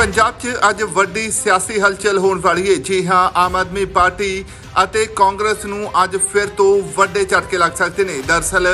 ਪੰਜਾਬ 'ਚ ਅੱਜ ਵੱਡੀ ਸਿਆਸੀ ਹਲਚਲ ਹੋਣ ਵਾਲੀ ਹੈ ਜੀ ਹਾਂ, ਆਮ ਆਦਮੀ ਪਾਰਟੀ ਅਤੇ ਕਾਂਗਰਸ ਨੂੰ ਅੱਜ ਫਿਰ ਤੋਂ ਵੱਡੇ ਝਟਕੇ ਲੱਗ ਸਕਦੇ ਨੇ। ਦਰਸਲ,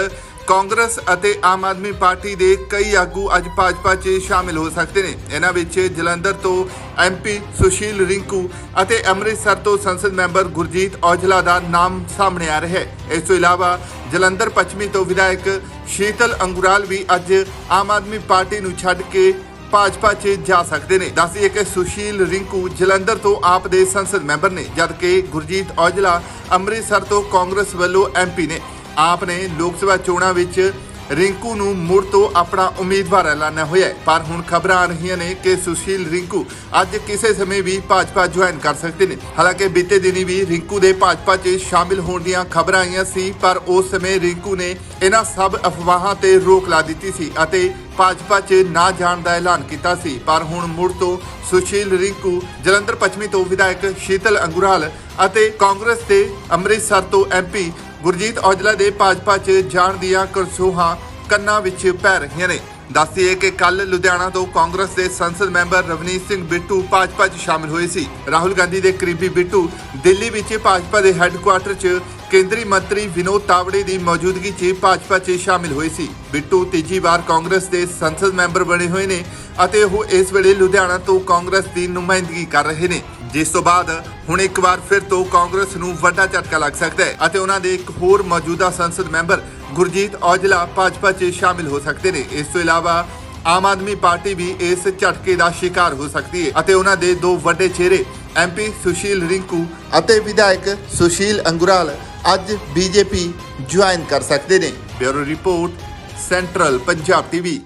ਕਾਂਗਰਸ ਅਤੇ ਆਮ ਆਦਮੀ ਪਾਰਟੀ ਦੇ ਕਈ ਆਗੂ ਅੱਜ ਭਾਜਪਾ 'ਚ ਸ਼ਾਮਿਲ ਹੋ ਸਕਦੇ ਨੇ। ਇਹਨਾਂ ਵਿੱਚ ਜਲੰਧਰ ਤੋਂ ਐਮਪੀ ਸੁਸ਼ੀਲ ਰਿੰਕੂ ਅਤੇ ਅੰਮ੍ਰਿਤਸਰ ਤੋਂ ਸੰਸਦ ਮੈਂਬਰ ਗੁਰਜੀਤ ਔਜਲਾ ਦਾ ਨਾਮ ਸਾਹਮਣੇ ਆ ਰਿਹਾ ਹੈ। ਇਸ ਤੋਂ ਇਲਾਵਾ, ਜਲੰਧਰ ਪੱਛਮੀ ਤੋਂ ਵਿਧਾਇਕ ਸ਼ੀਤਲ ਅੰਗੁਰਾਲ ਵੀ ਅੱਜ ਆਮ ਆਦਮੀ ਪਾਰਟੀ ਨੂੰ ਛੱਡ ਕੇ ਭਾਜਪਾ 'ਚ ਜਾ ਸਕਦੇ ਨੇ। ਦੱਸਦੀਏ ਕਿ ਸੁਸ਼ੀਲ ਰਿੰਕੂ ਜਲੰਧਰ ਤੋਂ ਆਪ ਦੇ ਸੰਸਦ ਮੈਂਬਰ ਨੇ ਜਦਕਿ ਗੁਰਜੀਤ ਔਜਲਾ ਅੰਮ੍ਰਿਤਸਰ ਤੋਂ ਕਾਂਗਰਸ ਵੱਲੋਂ ਐਮਪੀ ਨੇ। ਆਪ ਨੇ ਲੋਕ ਸਭਾ ਚੋਣਾਂ ਵਿੱਚ ਰਿੰਕੂ ਨੂੰ ਮੁੜ ਤੋਂ ਆਪਣਾ ਉਮੀਦਵਾਰ ਐਲਾਨਿਆ ਹੋਇਆ ਹੈ। ਪਰ ਹੁਣ ਖਬਰਾਂ ਆ ਰਹੀਆਂ ਨੇ ਕਿ ਸੁਸ਼ੀਲ ਰਿੰਕੂ ਅੱਜ ਕਿਸੇ ਸਮੇਂ ਵੀ ਭਾਜਪਾ ਜੁਆਇਨ ਕਰ ਸਕਦੇ ਨੇ। ਹਾਲਾਂਕਿ ਬੀਤੇ ਦਿਨੀ ਵੀ ਰਿੰਕੂ ਦੇ ਭਾਜਪਾ 'ਚ ਸ਼ਾਮਿਲ ਹੋਣ ਦੀਆਂ ਖਬਰਾਂ ਆਈਆਂ ਸੀ, ਪਰ ਉਸ ਸਮੇਂ ਰਿੰਕੂ ਨੇ ਇਹਨਾਂ ਸਭ ਅਫਵਾਹਾਂ ਤੇ ਰੋਕ ਲਾ ਦਿੱਤੀ ਸੀ ਅਤੇ ਭਾਜਪਾ 'ਚ ਨਾ ਜਾਣ ਦਾ ਐਲਾਨ ਕੀਤਾ ਸੀ। ਪਰ ਹੁਣ ਮੁੜ ਤੋਂ ਸੁਸ਼ੀਲ ਰਿੰਕੂ, ਜਲੰਧਰ ਪੱਛਮੀ ਤੋਂ ਵਿਧਾਇਕ ਸ਼ੀਤਲ ਅੰਗੁਰਾਲ ਅਤੇ ਕਾਂਗਰਸ ਦੇ ਅੰਮ੍ਰਿਤਸਰ ਤੋਂ ਐਮਪੀ ਗੁਰਜੀਤ ਔਜਲਾ ਦੇ ਭਾਜਪਾ 'ਚ ਜਾਣ ਦੀਆਂ ਕਰਸੋਹਾਂ ਕੰਨਾਂ ਵਿੱਚ ਪੈ ਰਹੀਆਂ ਨੇ। ਦੱਸਦੀਏ ਕਿ ਕੱਲ ਲੁਧਿਆਣਾ ਤੋਂ ਕਾਂਗਰਸ ਦੇ ਸੰਸਦ ਮੈਂਬਰ ਰਵਨੀਤ ਸਿੰਘ ਬਿੱਟੂ ਭਾਜਪਾ 'ਚ ਸ਼ਾਮਿਲ ਹੋਏ ਸੀ। ਰਾਹੁਲ ਗਾਂਧੀ ਦੇ ਕਰੀਬੀ ਬਿੱਟੂ ਦਿੱਲੀ ਵਿੱਚ ਭਾਜਪਾ ਦੇ ਹੈੱਡਕੁਆਟਰ 'ਚ ਕੇਂਦਰੀ ਮੰਤਰੀ ਵਿਨੋਦ ਤਾਵੜੇ ਦੀ ਮੌਜੂਦਗੀ 'ਚ ਭਾਜਪਾ 'ਚ ਸ਼ਾਮਿਲ ਹੋਏ ਸੀ। ਬਿੱਟੂ ਤੀਜੀ ਵਾਰ ਕਾਂਗਰਸ ਦੇ ਸੰਸਦ ਮੈਂਬਰ ਬਣੇ ਹੋਏ ਨੇ ਅਤੇ ਉਹ ਇਸ ਵੇਲੇ ਲੁਧਿਆਣਾ ਤੋਂ ਕਾਂਗਰਸ ਦੀ ਨੁਮਾਇੰਦਗੀ ਕਰ ਰਹੇ ਨੇ। ਜਿਸ ਤੋਂ ਬਾਅਦ ਹੁਣ ਇੱਕ ਵਾਰ ਫਿਰ ਤੋਂ ਕਾਂਗਰਸ ਨੂੰ ਵੱਡਾ ਝਟਕਾ ਲੱਗ ਸਕਦਾ ਹੈ ਅਤੇ ਉਹਨਾਂ ਦੇ ਇੱਕ ਹੋਰ ਮੌਜੂਦਾ ਸੰਸਦ ਮੈਂਬਰ ਗੁਰਜੀਤ ਔਜਲਾ ਭਾਜਪਾ 'ਚ ਸ਼ਾਮਿਲ ਹੋ ਸਕਦੇ ਨੇ। ਇਸ ਤੋਂ ਇਲਾਵਾ ਆਮ ਆਦਮੀ ਪਾਰਟੀ ਵੀ ਇਸ ਝਟਕੇ ਦਾ ਸ਼ਿਕਾਰ ਹੋ ਸਕਦੀ ਹੈ ਅਤੇ ਉਹਨਾਂ ਦੇ ਦੋ ਵੱਡੇ ਚਿਹਰੇ ਐਮਪੀ ਸੁਸ਼ੀਲ ਰਿੰਕੂ ਅਤੇ ਵਿਧਾਇਕ ਸੁਸ਼ੀਲ ਅੰਗੁਰਾਲ ਅੱਜ ਬੀਜੇਪੀ ਜੁਆਇਨ ਕਰ ਸਕਦੇ ਨੇ। Bureau report, Central Punjab TV.